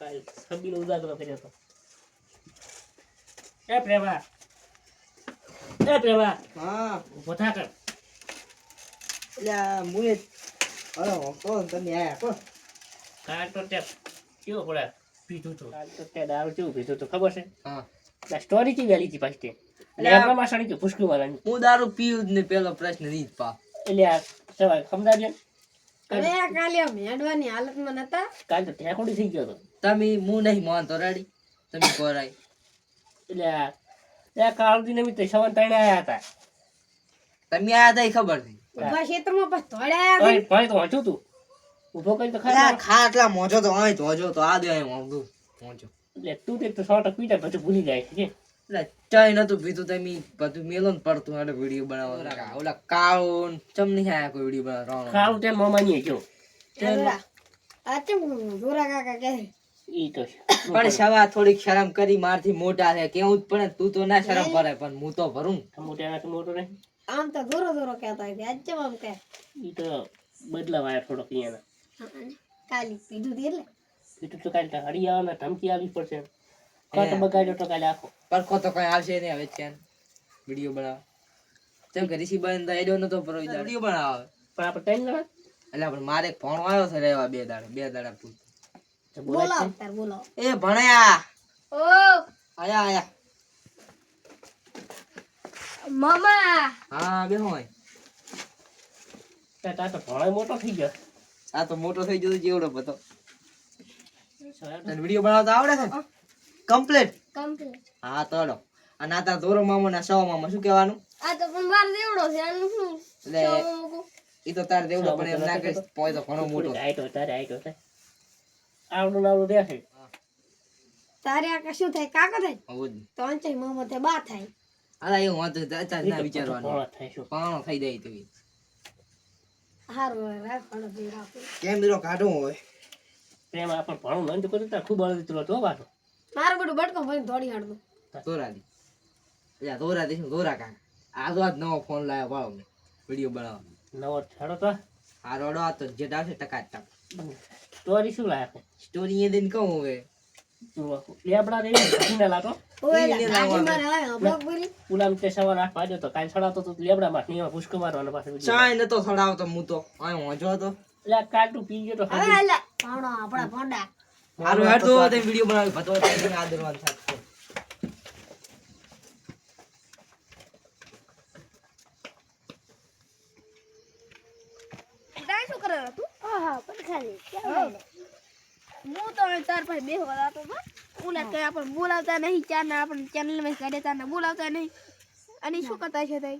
કાલ છબીનો ઉજાગરો કર્યો હતો. એ પ્રેમા. એ પ્રેમા. હા. થા કર. એટલે મુએ અરે હોકો તમે આયા કો કાલ તો તે કેવો પડે? પીધું તો. કાલ તો તે દારૂ કેવું પીધું તો ખબર છે? હા. સ્ટોરી ચી વેલી હતી પાછી એટલે આપણા માસાણી કે ફુસકું વાળાની હું દારૂ પીવું જ ને પેલો પ્રશ્ન નહીં જ પા. એટલે આ સવાલ સમજાવજે અરે કાલે મેડવાની હાલતમાં નતા. કાલ તો ઠેકોડી થઈ ગયો હતો. તમે હું નહીં માનતો રેડી. તમે કોરાય એટલે ત્યાં કાળજી નિમિત્તે સવાન ત્રણે આયા હતા. તમે આયા હતા ખબર ઊભા ક્ષેત્રમાં બસ ભાઈ તો વાંચું તું. ઊભો કરી તો ખરા ખા એટલા મોજો તો આય તો તો આ દે આય મોજો. એટલે તું તે તો ટકા પીતા પછી ભૂલી જાય છે કે. એટલે ચાય નતું પીતું તમે બધું મેલોન ને પડતું એટલે વીડિયો બનાવવા. ઓલા કાળો ને ચમ નહીં આયા કોઈ વીડિયો બનાવવા જો આ ચમ જોરા કાકા કહે ઈ તો પણ સવા થોડીક શરમ કરી મારથી મોટા છે કેવું જ પણ તું તો ના શરમ ભરે પણ હું તો ભરું. મોટા મોટો એનાથી મોટો રે આમ તો જોરો જોરો કહેતા હોય આજ આમ કહે. ઈ તો બદલાવ થોડો અહીંયાના. કાલી પીધું દે એટલે? પીધું તો કાલે હળી આવવાના ધમકી આવી પડશે કાંટો બગાડ્યો તો કાલે આખો. પરખો તો કઈ આવશે નહીં હવે છે વીડિયો બનાવ તેમ કે ઋષિ બંધ એડો નતો પર વીડિયો બનાવ પણ આપણે ટાઈમ ના એટલે પણ મારે એક ફોન આવ્યો છે રહેવા બે દાડા બે દાડા પૂરતું. તો. બોલાવ તાર બોલાવ એ ભણ્યા. ઓ. આયા આયા. મામા. હા બેહો હોય છે તો ભણાય મોટો થઈ ગયો. આ તો મોટો થઈ ગયો તો જેવડો બધો. તને વિડિયો બનાવતા આવડે છે કમ્પ્લીટ કમ્પ્લીટ હા તોડો. અને આ તારા દોરો મામો ના સવા મામા શું કહેવાનું? આ તો પણ માર દેવડો છે આનું શું? એટલે ઈ તો તારે દેવડો પણ એમ ના પોય તો ઘણો મોટો. હાઈટ હોય તારે હાઈટ હોય આવડું આવડું દેખે તારે આ કશું થાય? કાકા થાય. તો અંચાઈ મામા થાય બા થાય. અલા એવું વાંધો તો અત્યારે ના વિચારવાનું. શું? પાણો થઈ જાય તો હારું રાખવાનો કેમેરો કાઢવો હોય? પ્રેમ આપણે ભણવું નહીં તો તાર ખૂબ અળદી તું હતો પાછો. મારું બધું બટકો ભરીને દોડી હાડતો દોરાદી એટલે દોરા દઈશું દોરા કાકા આ તો આજ નવો ફોન લાવ્યો મેં. વીડિયો બનાવવા નવો છેડો તો. આ રોડો આ તો જે આવશે ટકા ટક. સ્ટોરી શું લાગે સ્ટોરી એ દિન કહું હવે. લેબડા લાતો. ઈ ને. મારે બોલી. ઉલામ તે સવાર આઠ વાગ્યો તો કાલ તો લેબડા માં મારવાનો પાછો video. ચાય નતો થડાવતો હું તો. આ વાંચો હતો. એટલે પી ગયો તો હવે હાજી. આપણા ભોંડા. હારું હેડ તો તે વીડિયો બનાવી ભતો તેને આદરવાન થાત તાય શું કરે તું આહા પણ ખાલી હું તો હવે બે વાર તો ઓલા કઈ આપણે બોલાવતા નહીં ચાર ના આપણે ચેનલમાં કાઢતા ને બોલાવતા નહીં. અને શું કરતા છે તઈ?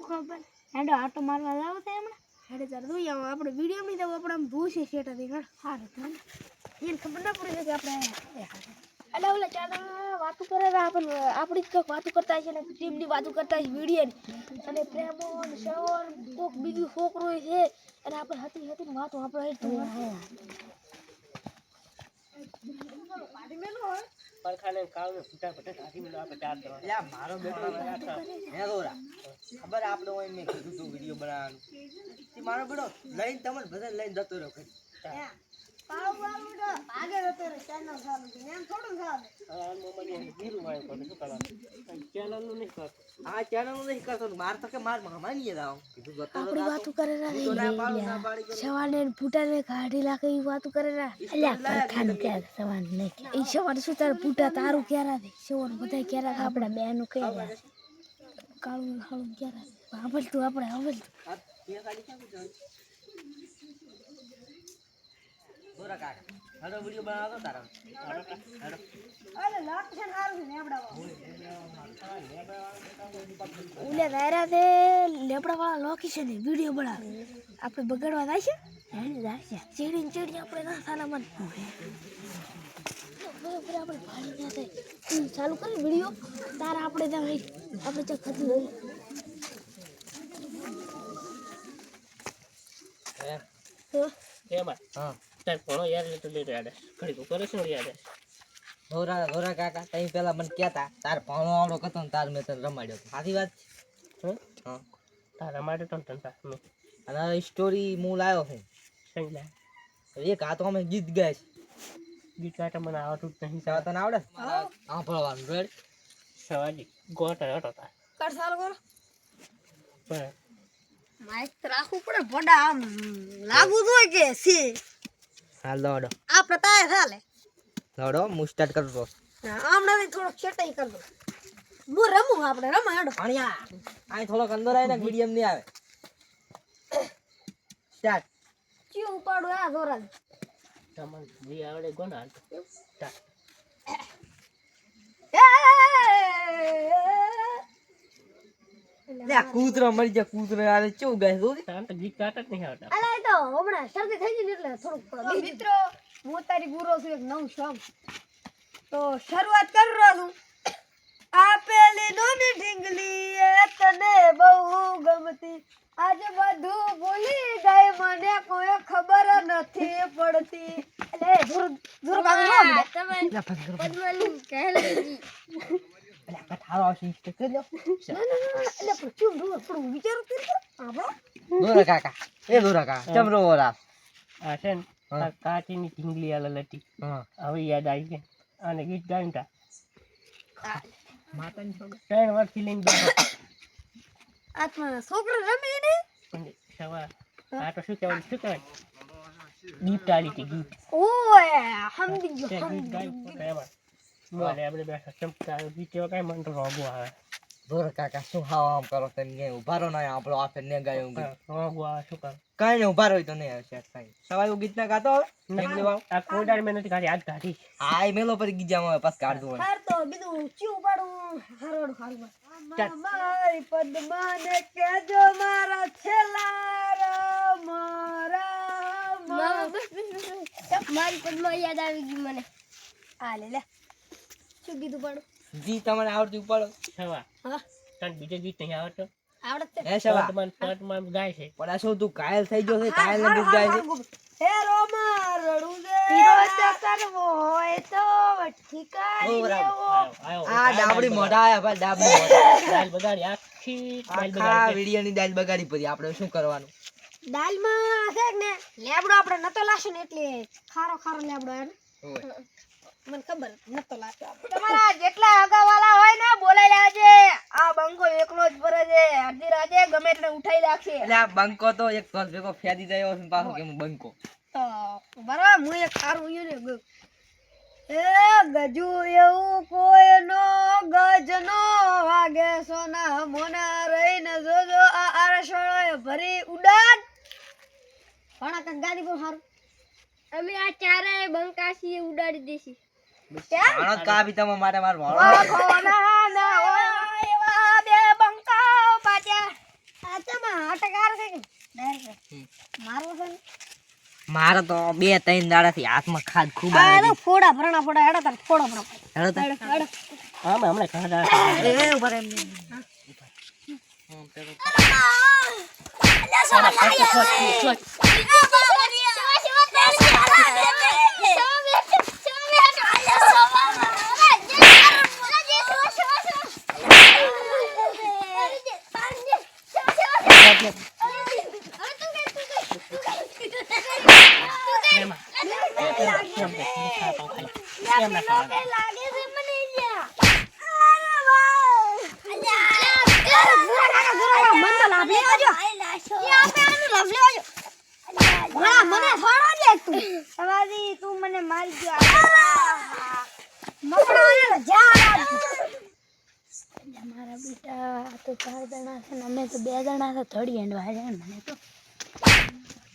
ખબર. હેડો આટો મારવા લાવો તે હમણાં. હેડે તાર આવો આપણે વીડિયો માં તો આપણે ભૂસે શેટા હતી હા હારું તો એને ખબર ના પડી કે આપણે. એટલે ઓલા ચાના વાતો કરે આપણે આપણી જ કોઈક વાતો કરતા છે ને ટીમની વાતો કરતા છે વીડિયો અને પ્રેમો ને શ્રવણ કોક બીજું છોકરો છે અને આપણે હતી હતી વાતો આપણે કાળને કાઢી મેલો આપણે ચાર જણા. યા મારો બેટો હે દોરા ખબર આપણે હોય મેં કીધું તું વીડિયો બનાવવાનું. તે મારો બેટો લઈને તમને બધા લઈને જતો રહ્યો ઘરે. આગળ હતો ચેનલ ચાલુ છે એમ થોડું ચાલે આ મોબાઈલની જીરું વાળું પડે, શું કરવાનું? કાંઈ ચેનલનું નહીં કરતું. આ ચેનલનું નહીં કરતો માર તો કે માર મામાની જ કીધું જતો આપણી વાતો કરે તો ના ના કરું. સવાને ફૂટાને કાઢી લાગે એ વાતો કરે અલ્યા ક્યાં સવાન નહીં એ સવાન શું તારે ફૂટા તારું ક્યારે દે સવાન બધા ક્યારે આપણા બેનું કે કાળું હાળું ક્યારે સાંભળ તું આપણે સાંભળ આ બે ગાડી ક્યાં ગઈ? દોરા કાકા લાખ છે બનાવતો તારા હાલો ઉલે દાયરા દે લેબડા વાળા લોકી છે ને વીડિયો બનાવે. આપણે બગાડવા જાય છે હે જાય છે ચીડી ચીડી આપણે ના સાલા મન. બરાબર આપણે ભાડી ના થાય. ચાલુ કરી વીડિયો તારા આપણે ત્યાં આપણે ત્યાં ખતું હોય હે? એમાં? હા. તાર ભણો યાર એટલે લેટ યાદ. ઘડીક યાદ કાકા તઈ પેલા મને કહેતા તાર ભણો આવડો કતો ને તાર મેં તને રમાડ્યો હતો. સાચી વાત છે? હં? હા તારા માટે તો ને તનતા મેં અને સ્ટોરી હું લાવ્યો છું સંગ લાય. એક આ તો અમે ગીત ગાય છે ગીત ગાતા મને આવડતું જ નહીં સવા તને આવડે હા. હા ભણવાનું રેડ સવાજી ગોટ હતો તાર કર સારું કરો પણ માઇક રાખવું પડે ભોડા આમ લાગુ જોઈએ કે સી હાલ દોડો આપણે તાય ચાલે દોડો હું સ્ટાર્ટ કરું તો આમણાથી થોડોક છેટાઈ કર દો હું રમું આપણે રમા હેડો અણિયા અહીં થોડોક અંદર મીડિયમ નહીં આવે સ્ટાર્ટ ઉપાડું આ જોરા તમને જે આવડે ગોના હાલતો કૂતરો મરી જાય કૂતરો આવે ચેવું ગાય ગીત જ નહીં એ તો હમણાં શરદી થઈ ગઈ એટલે થોડુંક મિત્રો હું તારી ગુરુ છું એક નવું સોંગ તો શરૂઆત કરી રહ્યો છું. આપેલી નોની ઢીંગલી એ તને બહુ ગમતી. આજે બધું ભૂલી ગઈ મને કોઈ ખબર નથી પડતી. એટલે તમે પદ્મલી કહેલી કઠારો ના ના ના એટલે પણ ચૂપ થોડું વિચાર કરી આપણો દોરા કાકા એ દોરા કાકા ચમરો ઓરા આ છે ને કાચીની ઢીંગલી આલે લટી. હા. હવે યાદ આવી ગઈ. અને ગીત ગાયું તા. માતાની છોકરી. ત્રણ વર્ષથી લઈને આત્મા છોકરો રમે ને. સવા આ તો શું કહેવાય શું કહેવાય? ગીત આલી હતી ગીત. ઓય સમજી ગયો. ગીત. ગાયું બોલે આપણે બેઠા ચમકા ગીત એવા કાંઈ મને રોગો આવે. દોરા કાકા શું હાવ આમ કરો તમે કે ઊભા રહો ના આપણો આપે ને ગાયું ગીત શું કરું કાંઈ ને ઊભા રહો તો નહીં આવશે કાંઈ સવાય ગીત ના ગાતો હવે? આ કોડાર મેં નથી કાઢી આજ કાઢી હા એ મેલો પર ગીજામાં હવે પાસ કાઢતું હોય હાર તો બીજું ચીવું પાડું હારવાડું હારવા ચાલ. મારી પદ્માને કેજો મારા છેલ્લા મારા મારી. પદ્મા યાદ આવી ગઈ મને. આ લે લે. શું કીધું પાડું જી તમને આવડતી ઉપાડો. સવા. હા. તને બીજો ગીત નહીં આવડતો? આવડત છે. હે સવા. પદમાં પદમાં ગાય છે. પણ આ શું તું કાયલ થઈ ગયો છે? કાયલ ને ગીત ગાય છે? હે રોમા રડું દે વિરોધ કરવો હોય તો બહુ દેવો. આ ડાબડી મોઢા આયા ભાઈ ડાબડી મોઢા. દાલ બગાડી આખી દાલ આખા વિડિયો ની દાલ બગાડી પડી. આપણે શું કરવાનું? દાલમાં છે ને લેબડો આપણે નતો લાવશું ને એટલે ખારો ખારો લેબડો એને. મને ખબર નતો લાગતો તમારા જેટલા અગાવાલા હોય ને બોલાઈ લાજે. આ બંકો એકલો જ ભરે છે. અડધી રાતે ગમે એટલે ઉઠાઈ રાખશે એટલે આ બંકો તો એક ઘર ભેગો ફેદી જાય છે પાછો કે હું બંકો. તો બરાબર હું એક સારું ઉયું ને એ ગજુ એવું કોઈ નો ગજ નો વાગે સોના મોના રહીને જોજો આ આરસોળો ભરી ઉડાન. પણ આ ગાડી પર સારું. અમે આ ચારે બંકાસી ઉડાડી દેસી આનો કા બી તમે માર ઓ વાળો. ભોના ના ઓય એવા બે બંકાઓ પાછા આ તમા હટકાર છે કે? ડાયરેક્ટ છે. મારે તો બે ત્રણ દાડાથી હાથમાં ખાદ ખૂબ આવે ફોડા ભરણા ફોડા હેડા તાર ફોડા ભરણા. હેડો તો. હેડો હેડો. આમાં હમણાં ખાધા. એ ઊભા એમને એમ કે ખાતા ખાઈ એમ ના ખાવાના. તું મને મારી ગયો મારા બેટા તો ચાર જણા છે ને અમે તો બે જણા છે થોડી એન્ડ છે મને તો.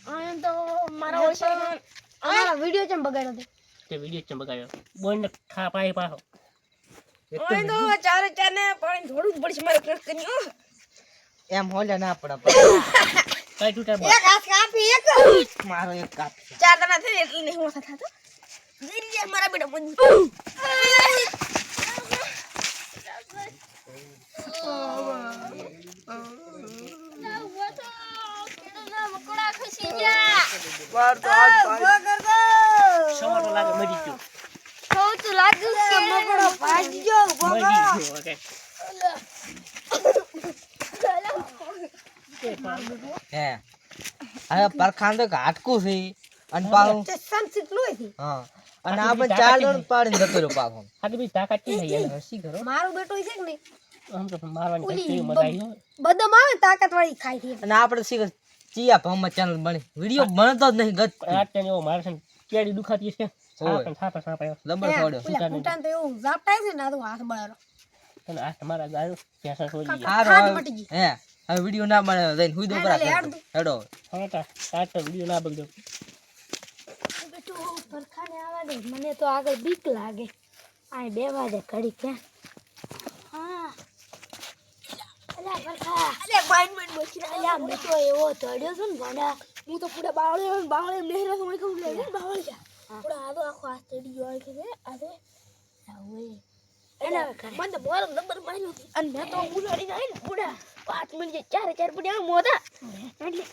આમ તો મારા ઓછા અમારા વીડિયો ચમ બગાડ્યો તે તે વીડિયો ચમ બગાડ્યો? બોન ખા પાય પાહો. ઓય તો ચાર ચાર ને પાણી થોડું જ પડશે મારે ક્રશ કર્યો એમ હોલે ના પડે કઈ તૂટે એક હાથ કાપી એક મારો એક કાપ. ચાર જણા છે એટલે નહીં થતો. ધીરે ધીરે મારા બેટા મજબૂત વાર તો આજ ભાઈ. સવારો લાગે મરી ગયો મરી ગયો ઓકે હે હવે પરખાન તો હાટકું છે અને પાછું હા. અને આટલી આપણે ચાર તાકાત પાડીને જતો રહ્યો પાછો આટલી બધી તાકાત નહીં થઈ યાર? હસી કરો. મારું બેટું છે કે નહીં? આમ તો મારવાની ઓલી મજા આવી હોય. આવે તાકાત વાળી ખાઈ છે. અને આપણે શીખ ચિયા ભાવમાં ચેનલ બની. વીડિયો બનતો જ નહીં ગત પણ એવો મારે છે કેડી દુખાતી છે. હોય. સાપ સાપ સાપ છોડ્યો. ઓલા તો એવું ઝાપટાય છે ને આ તો હાથ બળારો. અને આ તમારા ગાયો ભેંસા છોડી ગયા હવે- મટી ગઈ. હે હવે વીડિયો ના બને જઈને હુઈ દો લે, હેડ હા તા તાર તો વીડિયો ના બગડ્યો. પરખાને આવવા દે. મને તો આગળ બીક લાગે. આ બેવા દે ઘડી ક્યાં હા. અલા પરખા અરે અલ્યા મેં તો એવો ચડ્યો છું ને ગાંડા. હું તો પૂરા બાવળે બાવળે મેહરો સમય કહું લે બાવળે જા પૂરા આ તો આખો આ ચડી ગયો કે આવે એના મને બોલ નંબર માર્યો અને મેં તો ઉલાડી જાય ને પૂરા પાંચ મિનિટ ચાર ચાર પડ્યા મોતા એટલે.